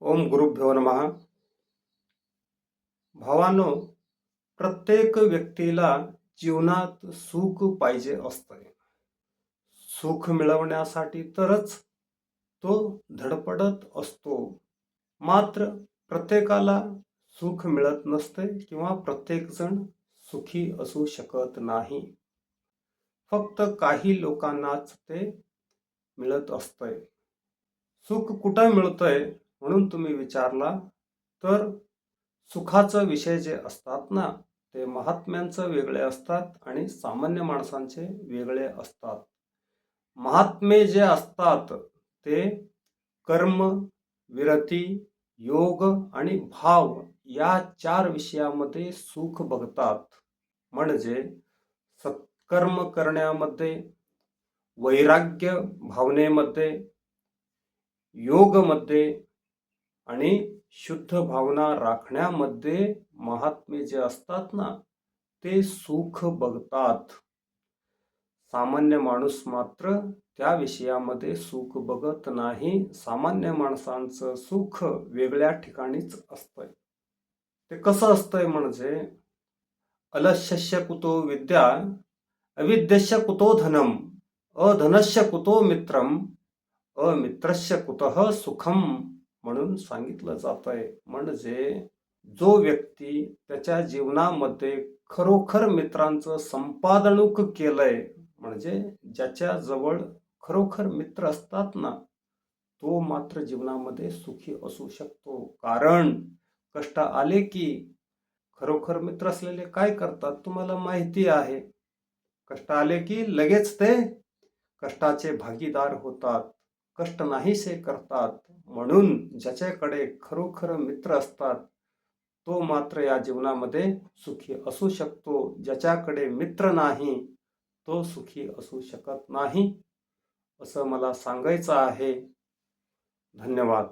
ओम गुरुभ्यो नमः. भावानो प्रत्येक व्यक्तीला जीवनात सुख पाहिजे असतंय. सुख मिळवण्यासाठी तरच तो धडपडत असतो. मात्र प्रत्येकाला सुख मिळत नसते किंवा प्रत्येकजण सुखी असू शकत नाही. फक्त काही लोकांनाच ते मिळत असतंय. सुख कुठं मिळतंय? म्हणून तुम्ही विचारला तर सुखाचं विषय जे असतात ना ते महात्म्यांचं वेगळे असतात आणि सामान्य माणसांचे वेगळे असतात. महात्मे जे असतात ते कर्म विरती योग आणि भाव या चार विषयामध्ये सुख बघतात. म्हणजे सत्कर्म करण्यामध्ये वैराग्य भावनेमध्ये योगमध्ये आणि शुद्ध भावना राखण्यामध्ये महात्मे जे असतात ना ते सुख बघतात. सामान्य माणूस मात्र त्या विषयामध्ये सुख बघत नाही. सामान्य माणसांचं सुख वेगळ्या ठिकाणीच असतंय. ते कसं असतंय म्हणजे अलस्यस्य कुतो विद्या अविद्यस्य कुतो धनम अधनस्य कुतो मित्रम अमित्रस्य कुतः सुखम म्हणून सांगितलं जात आहे. म्हणजे जो व्यक्ती त्याच्या जीवनामध्ये खरोखर मित्रांचं संपादणूक केलंय म्हणजे ज्याच्या जवळ खरोखर मित्र असतात ना तो मात्र जीवनामध्ये सुखी असू शकतो. कारण कष्ट आले की खरोखर मित्र असलेले काय करतात तुम्हाला माहिती आहे. कष्ट आले की लगेच ते कष्टाचे भागीदार होतात. कष्ट नाहीसे करतात. म्हणून ज्याच्याकडे खरोखर मित्र असतात तो मात्र या जीवनामध्ये सुखी असू शकतो. ज्याच्याकडे मित्र नाही तो सुखी असू शकत नाही असं मला सांगायचं आहे. धन्यवाद.